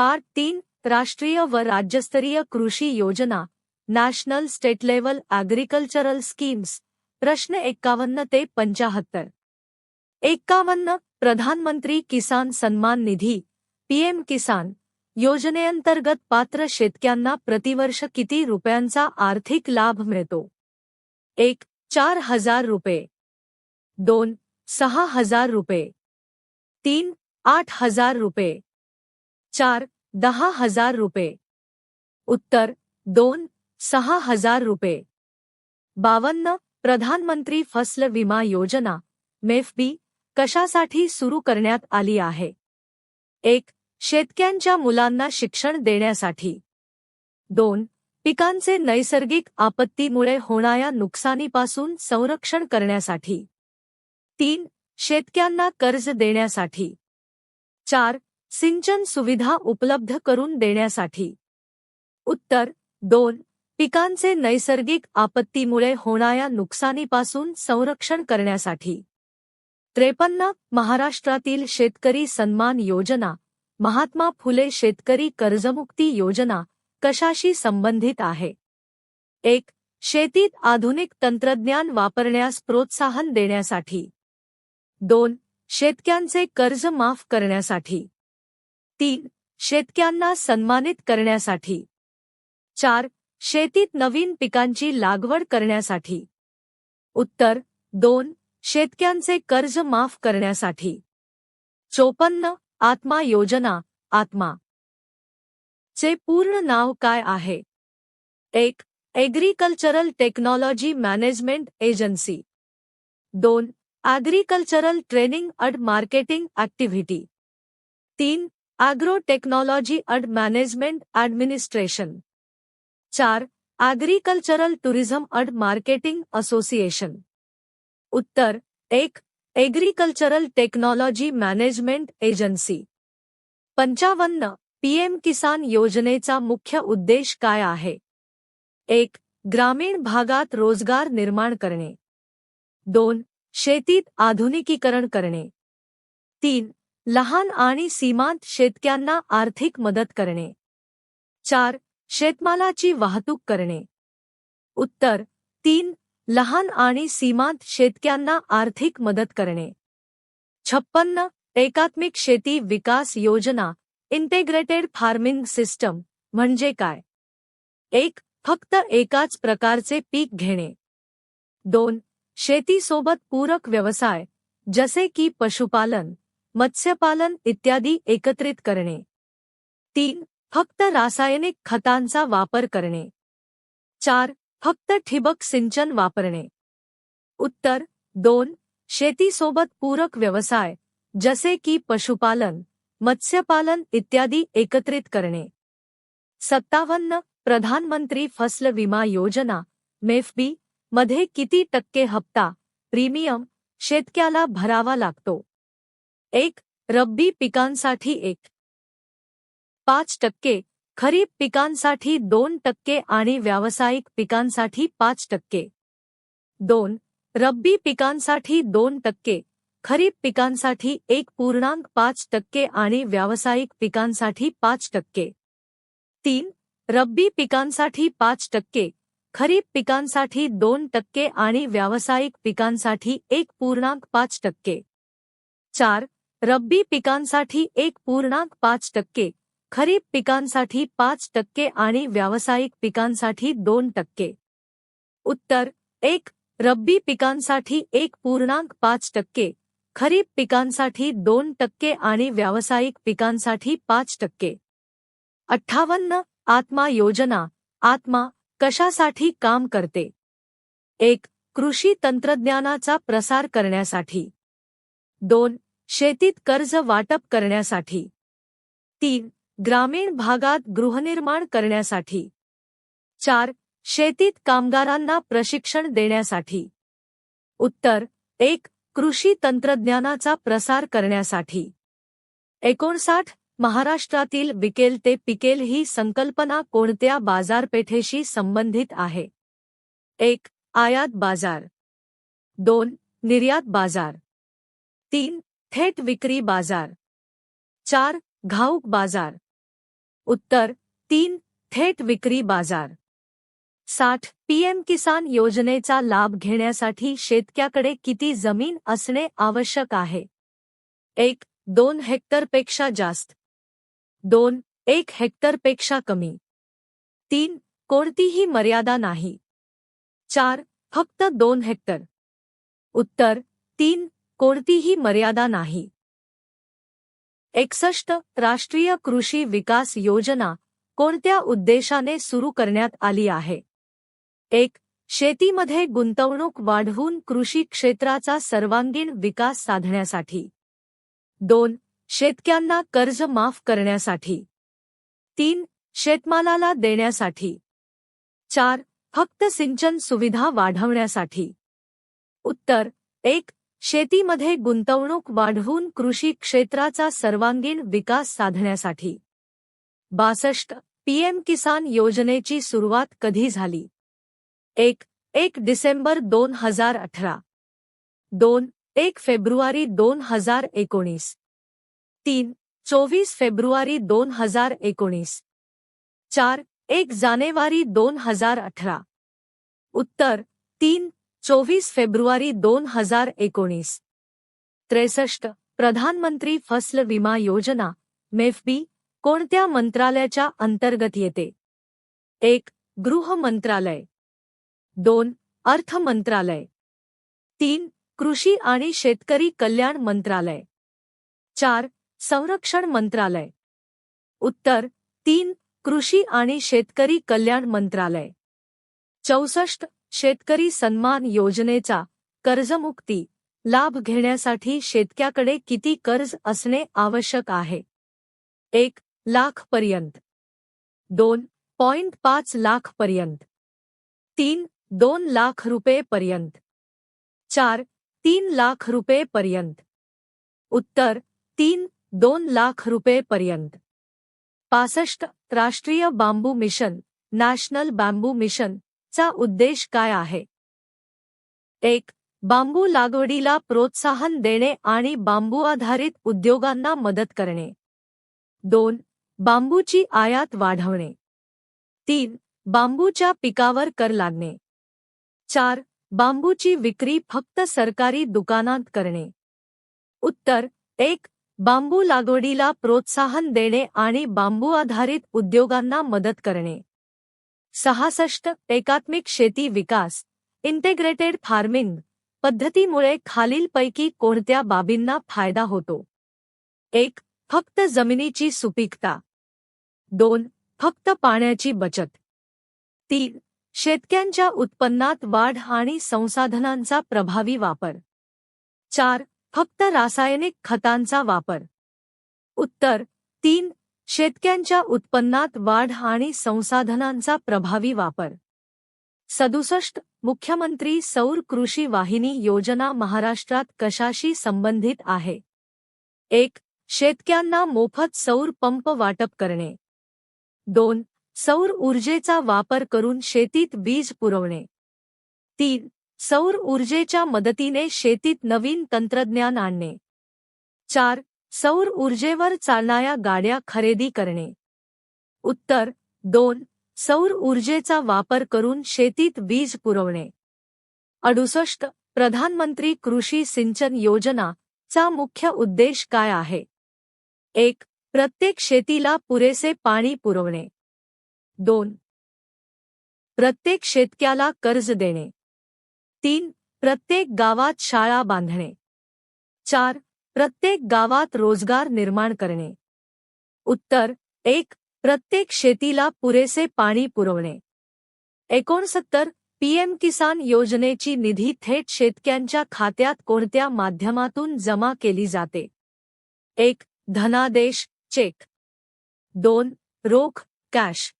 Part तीन राष्ट्रीय व राज्यस्तरीय कृषी योजना national state level agricultural schemes प्रश्न एक्कावन्न ते पंचाहत्तर. एक्कावन्न प्रधानमंत्री किसान सन्मान निधी पीएम किसान योजनेअंतर्गत पात्र शेतक्यांना प्रतिवर्ष किती रुपयांचा आर्थिक लाभ मिळतो? एक चार हजार रुपये. दोन सहा हजार रुपये. तीन आठ हजार रुपये. चार, दहा हज़ार रुपये. उत्तर, दोन, सहा हज़ार रुपये. बावन्न, प्रधानमंत्री फ़सल विमा योजना मेफबी कशासाठी सुरू करण्यात आली आहे. एक, शेतक्यांच्या मुलांना शिक्षण देण्यासाठी. दोन, पिकांचे नैसर्गिक आपत्तीमुळे होणाऱ्या नुकसानीपासून संरक्षण करण्यासाठी. तीन, शेतक्यांना कर्ज देण्यासाठी. चार सिंचन सुविधा उपलब्ध करून देण्यासाठी. उत्तर, दोन, पिकांचे नैसर्गिक आपत्तीमुळे होणाऱ्या नुकसानीपासून संरक्षण करण्यासाठी. त्रेपन्न, महाराष्ट्रातील शेतकरी सन्मान योजना, महात्मा फुले शेतकरी कर्जमुक्ती योजना, कशाशी संबंधित आहे? एक, शेतीत आधुनिक तंत्रज्ञान वापरण्यास प्रोत्साहन देण्यासाठी. दोन, शेतक्यांचे कर्ज माफ़ करण्यासाठी. तीन शेतक्यांना सन्मानित करण्यासाठी. चार शेतीत नवीन पिकांची लागवड करण्यासाठी. उत्तर दोन शेतक्यांचे कर्ज माफ करण्यासाठी. चोपन्न आत्मा योजना आत्मा. चे पूर्ण नाव काय आहे? एक एग्रीकल्चरल टेक्नॉलॉजी मॅनेजमेंट एजन्सी. दोन agricultural training and marketing activity. तीन agro technology and management administration. चार agricultural tourism and marketing association उत्तर, एक, एग्रीकल्चरल टेक्नॉलॉजी मॅनेजमेंट एजन्सी पंचावन्न, पीएम किसान योजनेचा मुख्य उद्देश काय आहे? एक, ग्रामीण भागात रोज़गार निर्माण करणे. दोन, शेतीत आधुनिकीकरण करणे. तीन लहान आणि सीमांत शेतक्यांना आर्थिक मदत करणे. चार, शेतमालाची वाहतूक करणे. उत्तर, तीन, लहान आणि सीमांत शेतक्यांना आर्थिक मदत करणे. छप्पन्न, एकात्मिक शेती विकास योजना, इंटेग्रेटेड फ़ार्मिंग सिस्टम, म्हणजे काय? एक, फक्त एकाच प्रकारचे पीक घेणे. दोन, शेतीसोबत पूरक व्यवसाय, जसे की पशुपालन. मत्स्यपालन इत्यादी एकत्रित करणे. तीन, फक्त रासायनिक खतांचा वापर करणे. चार, फक्त ठिबक सिंचन वापरणे. उत्तर, दोन, शेतीसोबत पूरक व्यवसाय, जसे की पशुपालन, मत्स्यपालन इत्यादी एकत्रित करणे. सत्तावन्न, प्रधानमंत्री फ़सल विमा योजना मेफबी मध्ये किती टक्के हप्ता, प्रीमियम, शेतक्याला भरावा लागतो. एक, रब्बी पिकांसाठी एक. पाच टक्के, खरीप पिकांसाठी दोन टक्के आणि व्यावसायिक पिकांसाठी पाच टक्के. दोन, रब्बी पिकांसाठी दोन टक्के, खरीप पिकांसाठी एक पूर्णांक पाच टक्के आणि व्यावसायिक पिकांसाठी पाच टक्के. तीन, रब्बी पिकांसाठी पाच टक्के, खरीप पिकांसाठी दोन टक्के आणि व्यावसायिक पिकांसाठी एक पूर्णांक पाच टक्के. चार रब्बी पिकांसाठी एक पूर्णांक पाच टक्के खरीप पिकांसाठी पाच टक्के आणि व्यावसायिक पिकांसाठी दोन टक्के. उत्तर एक रब्बी पिकांसाठी एक पूर्णांक पाच टक्के खरीप पिकांसाठी दोन टक्के आणि व्यावसायिक पिकांसाठी पाच टक्के. अठ्ठावन्न आत्मा योजना आत्मा कशासाठी काम करते? एक कृषी तंत्रज्ञानाचा प्रसार करण्यासाठी. दोन शेतीत कर्ज वाटप करण्यासाठी. तीन ग्रामीण भागात गृहनिर्माण करण्यासाठी. चार शेतीत कामगारांना प्रशिक्षण देण्यासाठी. उत्तर एक कृषी तंत्रज्ञानाचा प्रसार करण्यासाठी. एकोणसाठ महाराष्ट्रातील विकेल ते पिकेल ही संकल्पना कोणत्या बाजारपेठेशी संबंधित आहे? एक आयात बाजार. दोन निर्यात बाजार. तीन थेट विक्री बाज़ार. चार, घाऊक बाज़ार. उत्तर, तीन, थेट विक्री बाज़ार. साठ पीएम किसान योजनेचा लाभ घेण्यासाठी शेतकऱ्याकडे किती ज़मीन असणे आवश्यक आहे? एक, दोन हेक्टरपेक्षा जास्त. दोन, एक हेक्टरपेक्षा कमी. तीन, कोणतीही मर्यादा नाही. चार, फक्त दोन हेक्टर. उत्तर, तीन कोणतीही मर्यादा नाही. एकसष्ट राष्ट्रीय कृषी विकास योजना कोणत्या उद्देशाने सुरू करण्यात आली आहे? एक शेतीमध्ये गुंतवणूक वाढवून कृषी क्षेत्राचा सर्वांगीण विकास साधण्यासाठी. दोन शेतकऱ्यांना कर्ज माफ करण्यासाठी. तीन शेतमालाला देण्यासाठी. चार फक्त सिंचन सुविधा वाढवण्यासाठी. उत्तर एक शेतीमध्ये गुंतवणूक वाढवून कृषी क्षेत्राचा सर्वांगीण विकास साधण्यासाठी. बासष्ट पीएम किसान योजनेची सुरुवात कधी झाली? एक एक डिसेंबर दोन हजार अठरा. दोन एक फेब्रुवारी दोन हजार एकोणीस. तीन चोवीस फेब्रुवारी दोन हजार एकोणीस. चार एक जानेवारी दोन हजार अठरा. उत्तर तीन चोवीस फेब्रुवारी दोन हजार एकोणीस. त्रेसष्ट प्रधानमंत्री फसल विमा योजना मेफबी कोणत्या मंत्रालयाच्या अंतर्गत येते? एक गृह मंत्रालय. दोन अर्थ मंत्रालय. तीन कृषी आणि शेतकरी कल्याण मंत्रालय. चार संरक्षण मंत्रालय. उत्तर तीन कृषी आणि शेतकरी कल्याण मंत्रालय. चौसष्ट शेतकरी सन्मान योजनेचा कर्जमुक्ती लाभ घेण्यासाठी शेतकऱ्याकडे किती कर्ज असणे आवश्यक आहे? एक लाख पर्यंत. दोन पॉइंट पाच लाख पर्यंत. तीन दोन लाख रुपये पर्यंत. चार तीन लाख रुपये पर्यंत. उत्तर तीन दोन लाख रुपये पर्यंत. पासष्ट राष्ट्रीय बांबू मिशन, नॅशनल बांबू मिशन चा उद्देश काय आहे? एक बांबू लागवडीला प्रोत्साहन देणे आणि बांबू आधारित उद्योगांना मदत करणे. दोन बांबूची आयात वाढवणे. तीन बांबूच्या पिकावर कर लागणे. चार बांबूची विक्री फक्त सरकारी दुकानात करणे. उत्तर एक बांबू लागवडीला प्रोत्साहन देणे आणि बांबू आधारित उद्योगांना मदत करणे. सहासष्ट एकात्मिक शेती विकास इंटेग्रेटेड फार्मिंग पद्धतीमुळे खालीलपैकी कोणत्या बाबींना फायदा होतो? एक फक्त जमिनीची सुपीकता. दोन फक्त पाण्याची बचत. तीन शेतक्यांच्या उत्पन्नात वाढ आणि संसाधनांचा प्रभावी वापर. चार फक्त रासायनिक खतांचा वापर. उत्तर तीन शेतक्यांच्या उत्पन्नात वाढ आणि संसाधनांचा प्रभावी वापर. सदुसष्ट मुख्यमंत्री सौर कृषी वाहिनी योजना महाराष्ट्रात कशाशी संबंधित आहे? एक शेतक्यांना मोफत सौर पंप वाटप करणे. दोन सौर ऊर्जेचा वापर करून शेतीत बीज पुरवणे. तीन सौर ऊर्जेच्या मदतीने शेतीत नवीन तंत्रज्ञान आणणे. चार सौर ऊर्जेवर चालणाऱ्या गाड्या खरेदी करणे. उत्तर दोन सौर ऊर्जेचा वापर करून शेतीत वीज पुरवणे. अडुसष्ट प्रधानमंत्री कृषी सिंचन योजना चा मुख्य उद्देश काय आहे? एक प्रत्येक शेतीला पुरेसे पाणी पुरवणे. दोन प्रत्येक शेतक्याला कर्ज देणे. तीन प्रत्येक गावात शाळा बांधणे. चार प्रत्येक गावात रोजगार निर्माण करणे. उत्तर एक प्रत्येक शेतीला पुरेसे पाणी पुरवणे. एकोणसत्तर पीएम किसान योजनेची निधी थेट शेतक्यांच्या खात्यात कोणत्या माध्यमातून जमा केली जाते? एक धनादेश चेक. दोन रोख कॅश.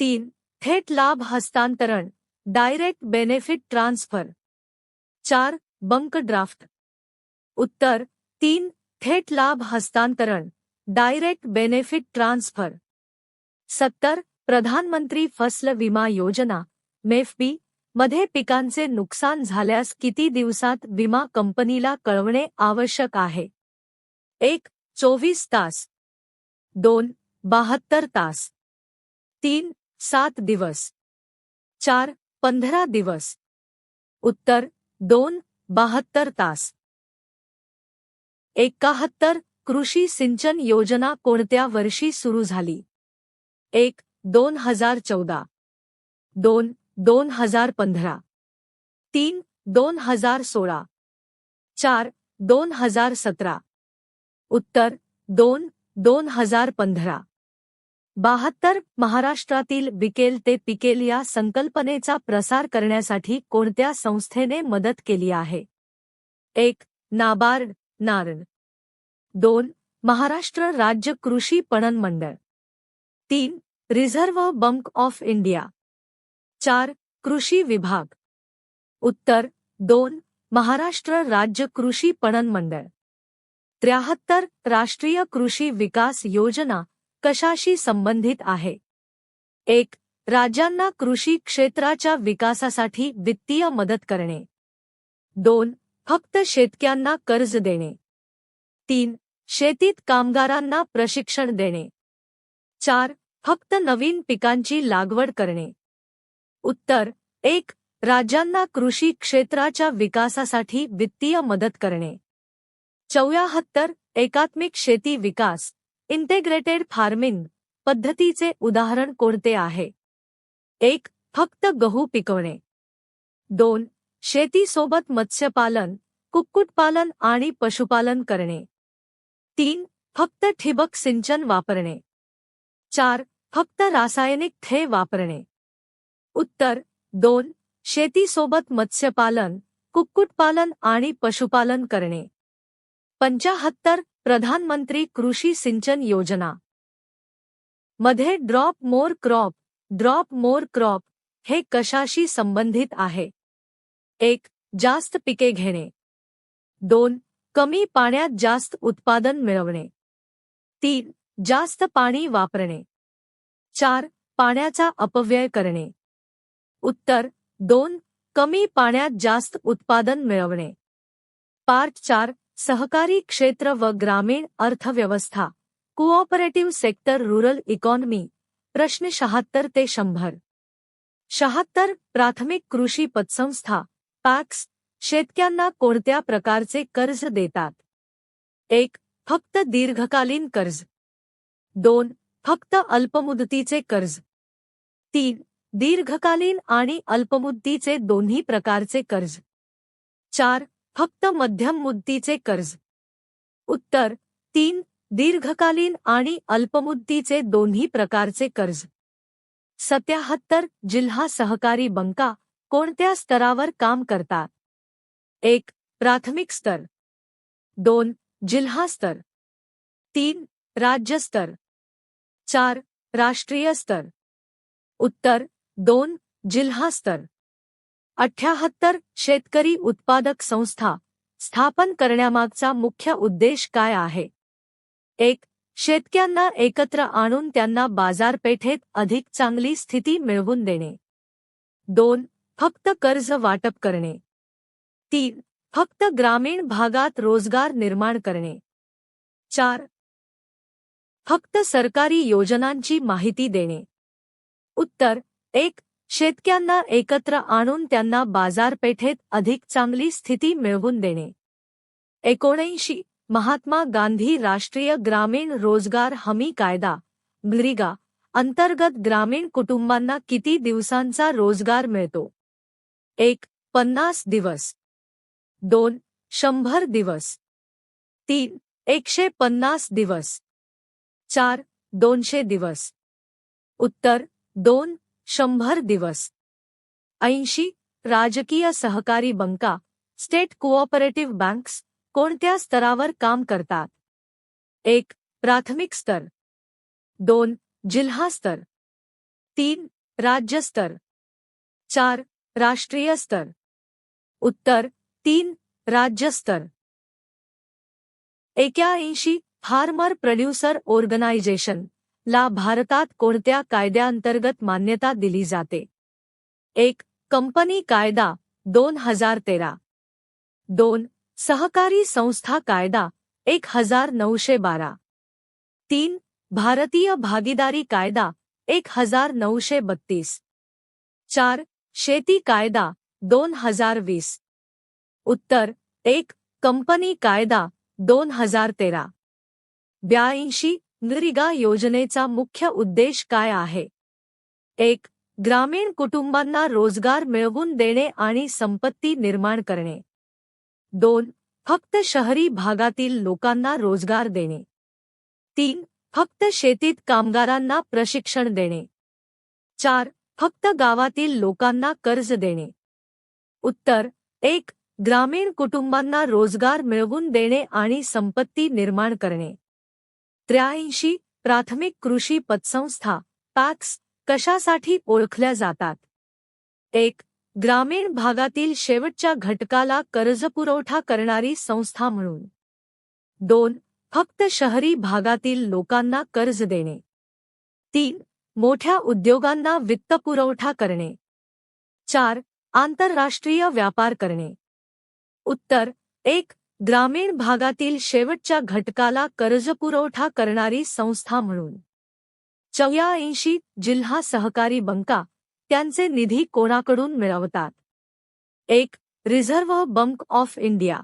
तीन थेट लाभ हस्तांतरण डायरेक्ट बेनिफिट ट्रान्सफर. चार बंक ड्राफ्ट. उत्तर तीन थेट लाभ हस्तांतरण डायरेक्ट बेनिफिट ट्रान्सफर सत्तर प्रधानमंत्री फसल विमा योजना मेफबी मध्ये पिकांचे नुकसान झाल्यास किती दिवसात विमा कंपनीला कळवणे आवश्यक आहे? एक चोवीस तास. दोन बहात्तर तास. तीन सात दिवस. चार पंधरा दिवस. उत्तर दोन बहात्तर तास. एकाहत्तर कृषी सिंचन योजना कोणत्या वर्षी सुरू झाली? एक दोन हजार चौदा. दोन दोन हजार पंधरा. तीन दोन हजार सोळा. चार दोन हजार सतरा. उत्तर दोन दोन हजार पंधरा. बहात्तर महाराष्ट्रातील विकेल ते पिकेल या संकल्पनेचा प्रसार करण्यासाठी कोणत्या संस्थेने मदत केली आहे? एक नाबार्ड. नारण दोन महाराष्ट्र राज्य कृषी पणन मंडळ. तीन रिझर्व्ह बँक ऑफ इंडिया. चार कृषी विभाग. उत्तर दोन महाराष्ट्र राज्य कृषी पणन मंडळ. त्र्याहत्तर राष्ट्रीय कृषी विकास योजना कशाशी संबंधित आहे? एक राज्यांना कृषी क्षेत्राच्या विकासासाठी वित्तीय मदत करणे. दोन फक्त शेतक्यांना कर्ज देणे. तीन शेतीत कामगारांना प्रशिक्षण देणे. चार फक्त नवीन पिकांची लागवड करणे. उत्तर एक राज्यांना कृषी क्षेत्राच्या विकासासाठी वित्तीय मदत करणे. चौऱ्याहत्तर एकात्मिक शेती विकास इंटेग्रेटेड फार्मिंग पद्धतीचे उदाहरण कोणते आहे? एक फक्त गहू पिकवणे. दोन शेतीसोबत मत्स्यपालन कुक्कुटपालन आणि पशुपालन करणे. तीन फक्त ठिबक सिंचन वापरणे. चार फक्त रासायनिक थे वापरणे. उत्तर दोन शेतीसोबत मत्स्यपालन कुक्कुटपालन आणि पशुपालन करणे. पंचाहत्तर प्रधानमंत्री कृषी सिंचन योजना. मध्ये drop more crop drop more crop हे कशाशी संबंधित आहे? एक जास्त पिके घेणे. दोन कमी पाण्यात जास्त उत्पादन मिळवणे. तीन जास्त पाणी वापरणे. चार पाण्याचा अपव्यय करणे. उत्तर दोन कमी पाण्यात जास्त उत्पादन मिळवणे. पार्ट चार सहकारी क्षेत्र व ग्रामीण अर्थव्यवस्था. Cooperative sector rural economy. प्रश्न शहात्तर ते शंभर. शहात्तर प्राथमिक कृषी पतसंस्था. पॅक्स शेतक्यांना कोणत्या प्रकारचे कर्ज देतात? एक फक्त दीर्घकालीन कर्ज. दोन फक्त अल्पमुदतीचे कर्ज. तीन दीर्घकालीन आणि अल्पमुदतीचे दोन्ही प्रकारचे कर्ज. चार फक्त मध्यम मुदतीचे कर्ज. उत्तर तीन दीर्घकालीन आणि अल्पमुदतीचे दोन्ही प्रकारचे कर्ज. सत्याहत्तर जिल्हा सहकारी बंका. कोणत्या स्तरावर काम करतात? एक प्राथमिक स्तर. दोन जिल्हा स्तर. तीन राज्य स्तर. चार राष्ट्रीय स्तर. उत्तर दोन जिल्हा स्तर. अठ्याहत्तर शेतकरी उत्पादक संस्था स्थापन करण्यामागचा मुख्य उद्देश काय आहे? एक शेतक्यांना एकत्र आणून त्यांना बाजारपेठेत अधिक चांगली स्थिती मिळवून देणे. दोन फक्त कर्ज वाटप करणे. तीन फक्त ग्रामीण भागात रोजगार निर्माण करणे. चार फक्त सरकारी योजनांची माहिती देणे. उत्तर एक शेतक्यांना एकत्र आणून त्यांना बाजारपेठेत अधिक चांगली स्थिती मिळवून देणे. एकोणऐंशी महात्मा गांधी राष्ट्रीय ग्रामीण रोजगार हमी कायदा ब्रिगा अंतर्गत ग्रामीण कुटुंबांना किती दिवसांचा रोजगार मिळतो? एक पन्नास दिवस. दोन शंभर दिवस. तीन एकशे पन्नास दिवस. चार दोनशे दिवस. उत्तर, दोन शंभर दिवस. ऐंशी राजकीय सहकारी बंका, स्टेट कोऑपरेटिव्ह बँक्स कोणत्या स्तरावर काम करतात? एक, प्राथमिक स्तर. दोन, जिल्हा स्तर. तीन, राज्य स्तर. चार राष्ट्रीय स्तर. उत्तर तीन राज्य स्तर. एक्याऐंशी फार्मर प्रोड्युसर ऑर्गनायझेशन. ला भारतात कोणत्या कायद्याअंतर्गत मान्यता दिली जाते? एक कंपनी कायदा दोन हजार तेरा. दोन सहकारी संस्था कायदा एक हजार नऊशे बारा. तीन भारतीय भागीदारी कायदा एक हजार नऊशे बत्तीस. चार शेती कायदा दोन हजार वीस. उत्तर एक कंपनी कायदा दोन हजार तेरा. ब्याऐंशी नरिगा योजनेचा मुख्य उद्देश काय आहे? एक ग्रामीण कुटुंबांना रोजगार मिळवून देणे आणि संपत्ती निर्माण करणे. दोन फक्त शहरी भागातील लोकांना रोजगार देणे. तीन फक्त शेतीत कामगारांना प्रशिक्षण देणे. चार फक्त गावातील लोकांना कर्ज देणे. उत्तर एक ग्रामीण कुटुंबांना रोजगार मिळवून देणे आणि संपत्ती निर्माण करणे. त्र्याऐंशी प्राथमिक कृषी पतसंस्था पॅक्स कशासाठी ओळखल्या जातात. एक ग्रामीण भागातील शेवटच्या घटकाला कर्जपुरवठा करणारी संस्था म्हणून. दोन फक्त शहरी भागातील लोकांना कर्ज देणे. तीन मोठ्या उद्योगांना वित्तपुरवठा करणे. चार आंतरराष्ट्रीय व्यापार करणे. उत्तर एक ग्रामीण भागातील शेवटच्या घटकाला कर्जपुरवठा करणारी संस्था म्हणून. चौऱ्याऐंशी जिल्हा सहकारी बंका त्यांचे निधी कोणाकडून मिळवतात? एक रिझर्व्ह बंक ऑफ इंडिया.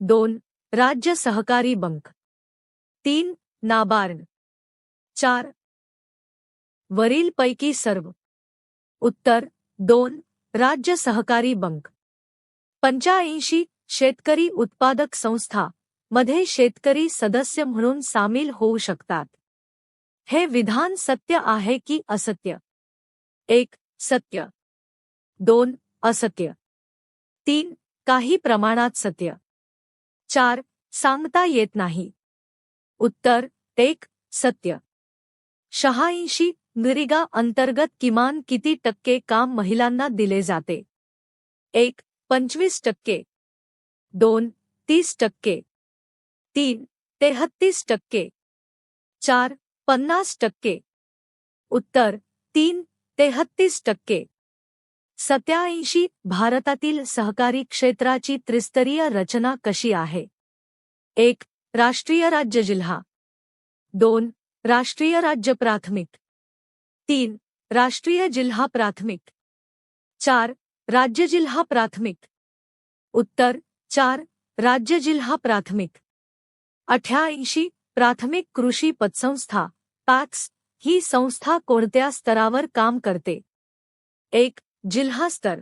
दोन राज्य सहकारी बंक. तीन नाबार्ड. चार वरीलपैकी सर्व. उत्तर, दोन, राज्य सहकारी बंक. पंच्याऐंशी, शेतकरी उत्पादक संस्था, मध्ये शेतकरी सदस्य म्हणून सामील होऊ शकतात. हे विधान सत्य आहे की असत्य? एक, सत्य. दोन, असत्य. तीन, काही प्रमाणात सत्य. चार, सांगता येत नाही. उत्तर, एक, सत्य. शहाऐंशी नरिगा अंतर्गत किमान किती टक्के काम महिलांना दिले जाते? एक, पंचवीस टक्के. दोन, तीस टक्के. तीन, तेहत्तीस टक्के. चार, पन्नास टक्के. उत्तर, तीन, तेहत्तीस टक्के. सत्याऐंशी, भारतातील सहकारी क्षेत्राची त्रिस्तरीय रचना कशी आहे? एक, राष्ट्रीय राज्य जिल्हा. दोन, राष्ट्रीय राज्य प्राथमिक. तीन, राष्ट्रीय जिल्हा प्राथमिक. चार, राज्य जिल्हा प्राथमिक. उत्तर, चार, राज्य जिल्हा प्राथमिक. अठ्याऐंशी, प्राथमिक कृषी पतसंस्था. पॅक्स ही संस्था कोणत्या स्तरावर काम करते? एक, जिल्हा स्तर.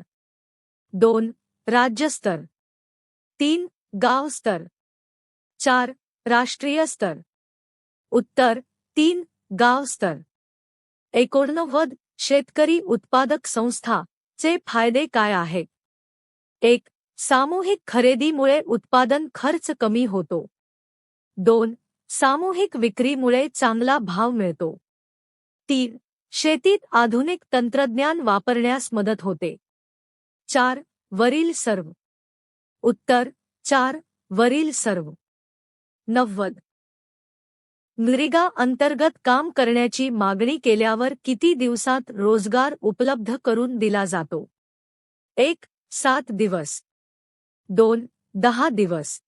दोन राज्यस्तर तीन, गाव स्तर. चार, राष्ट्रीय स्तर. उत्तर, तीन, गाव स्तर. एकोणनव्वद शेतकरी उत्पादक संस्था चे फायदे काय आहेत? एक सामूहिक खरेदीमुळे उत्पादन खर्च कमी होतो. दोन सामूहिक विक्रीमुळे चांगला भाव मिळतो. तीन शेतीत आधुनिक तंत्रज्ञान वापरण्यास मदत होते. चार वरील सर्व. उत्तर चार वरील सर्व. नव्वद नरेगा अंतर्गत काम करण्याची मागणी केल्यावर किती दिवसात रोजगार उपलब्ध करून दिला जातो? एक सात दिवस. दोन दहा दिवस.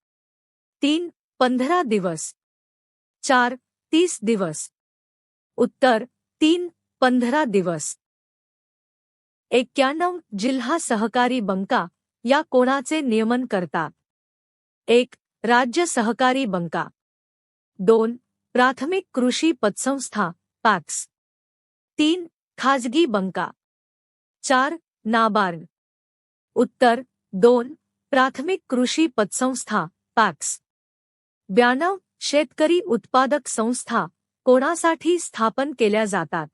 तीन पंधरा दिवस. चार तीस दिवस. उत्तर तीन पंधरा दिवस. एक्क्याण्णव जिल्हा सहकारी बंका या कोणाचे नियमन करतात एक राज्य सहकारी बंका. दोन प्राथमिक कृषी पतसंस्था पॅक्स. तीन, खाजगी बंका. चार, नाबार्ड. उत्तर, दोन, प्राथमिक कृषी पतसंस्था पॅक्स. ब्याण्णव, शेतकरी उत्पादक संस्था, कोणासाठी स्थापन केल्या जातात?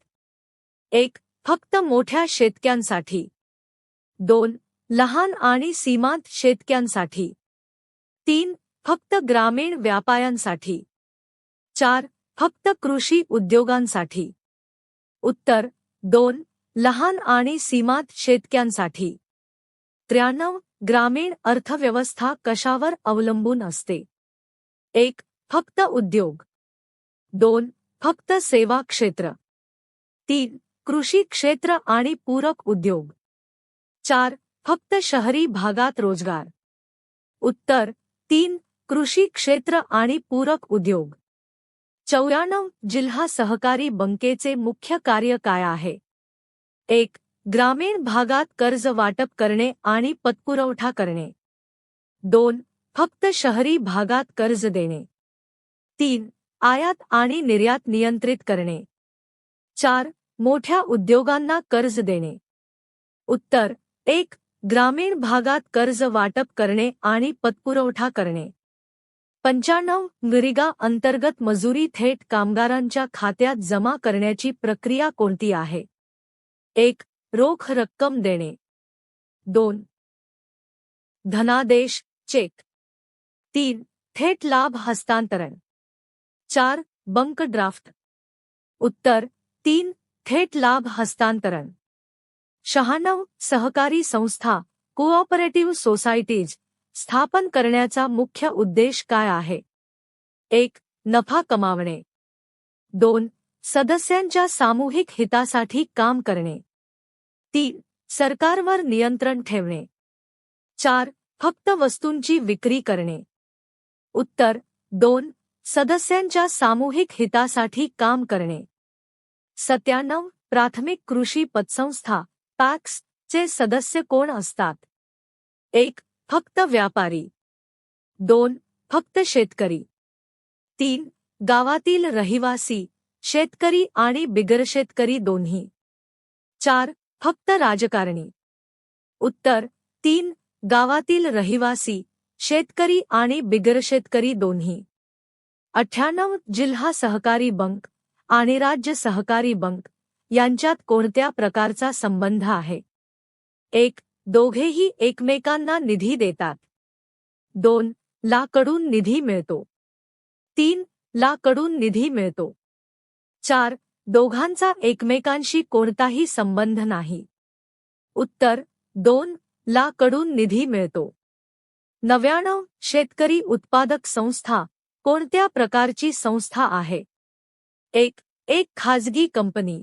एक, फक्त मोठ्या शेतक्यांसाठी. दोन, लहान आणि सीमांत शेतक्यांसाठी. तीन, फक्त ग्रामीण व्यापाऱ्यांसाठी. चार, फक्त कृषी उद्योगांसाठी. उत्तर, दोन, लहान आणि सीमांत शेतक्यांसाठी. त्र्याण्णव, ग्रामीण अर्थव्यवस्था कशावर अवलंबून असते? एक, फक्त उद्योग. दोन, फक्त सेवा क्षेत्र. तीन, कृषी क्षेत्र आणि पूरक उद्योग. चार, फक्त शहरी भागात रोज़गार. उत्तर, तीन, कृषी क्षेत्र आणि पूरक उद्योग. चौऱ्याण्णव जिल्हा सहकारी बँकेचे मुख्य कार्य काय आहे? एक ग्रामीण भागात कर्ज वाटप करणे आणि पतपुरवठा करणे. दोन फक्त शहरी भागात कर्ज देणे. तीन आयात आणि निर्यात नियंत्रित करणे. चार मोठ्या उद्योगांना कर्ज देणे. उत्तर एक ग्रामीण भागात कर्ज वाटप करणे आणि पतपुरवठा करणे. पंच्याण्णव नरिगा अंतर्गत मजुरी थेट कामगारांच्या खात्यात जमा करण्याची प्रक्रिया कोणती आहे? एक, रोख रक्कम देणे. दोन, धनादेश, चेक. तीन, थेट लाभ हस्तांतरण. चार, बंक ड्राफ्ट. उत्तर, तीन, थेट लाभ हस्तांतरण. शहाण्णव, सहकारी संस्था, कोऑपरेटिव्ह सोसायटीज स्थापन करण्याचा मुख्य उद्देश काय आहे? एक नफा कमावणे. दोन सदस्यांच्या सामूहिक हितासाठी काम करणे. तीन सरकारवर नियंत्रण ठेवणे. चार फक्त वस्तूंची विक्री करणे. उत्तर दोन सदस्यांच्या सामूहिक हितासाठी काम करणे. सत्त्याण्णव प्राथमिक कृषी पतसंस्था पॅक्स चे सदस्य कोण असतात? एक फक्त व्यापारी. दोन फक्त शेतकरी. तीन गावातील रहिवासी शेतकरी आणि बिगरशेतकरी दोन्ही. चार फक्त राजकारणी. उत्तर तीन गावातील रहिवासी शेतकरी आणि बिगरशेतकरी दोन्ही. अठ्ठ्याण्णव जिल्हा सहकारी बँक आणि राज्य सहकारी बँक यांच्यात कोणत्या प्रकारचा संबंध आहे? एक दोघेही एकमेकांना निधी देतात. दोन लाकडून निधी मिळतो. तीन लाकडून निधी मिळतो. चार दोघांचा एकमेकांशी कोणताही संबंध नाही. उत्तर दोन लाकडून निधी मिळतो. नव्याण्णव शेतकरी उत्पादक संस्था कोणत्या प्रकारची संस्था आहे? एक एक खाजगी कंपनी.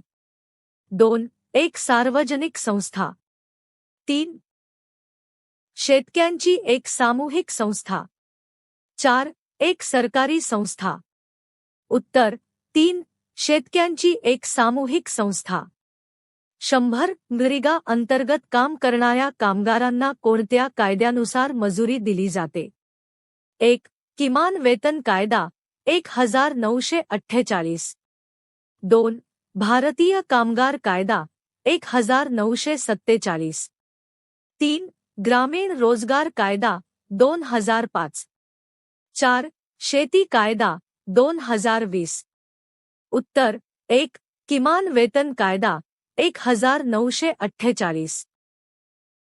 दोन एक सार्वजनिक संस्था. तीन. शेतक्यांची एक सामूहिक संस्था. चार. एक सरकारी संस्था. उत्तर. तीन. शेतक्यांची एक सामूहिक संस्था. शंभर. नरिगा अंतर्गत काम करणाऱ्या कामगारांना कोणत्या कायद्यानुसार मजुरी दिली जाते? एक. किमान वेतन कायदा. एक हज़ार नऊशे अठ्ठेचाळीस. दोन. भारतीय कामगार कायदा. एक हज़ार नऊशे सत्तेचाळीस. तीन, ग्रामीण रोज़गार कायदा, दोन हज़ार पाँच. चार, शेती कायदा, दोन हज़ार वीस. उत्तर, एक, किमान वेतन कायदा, एक हज़ार नौशे अठ्ठेचाळीस.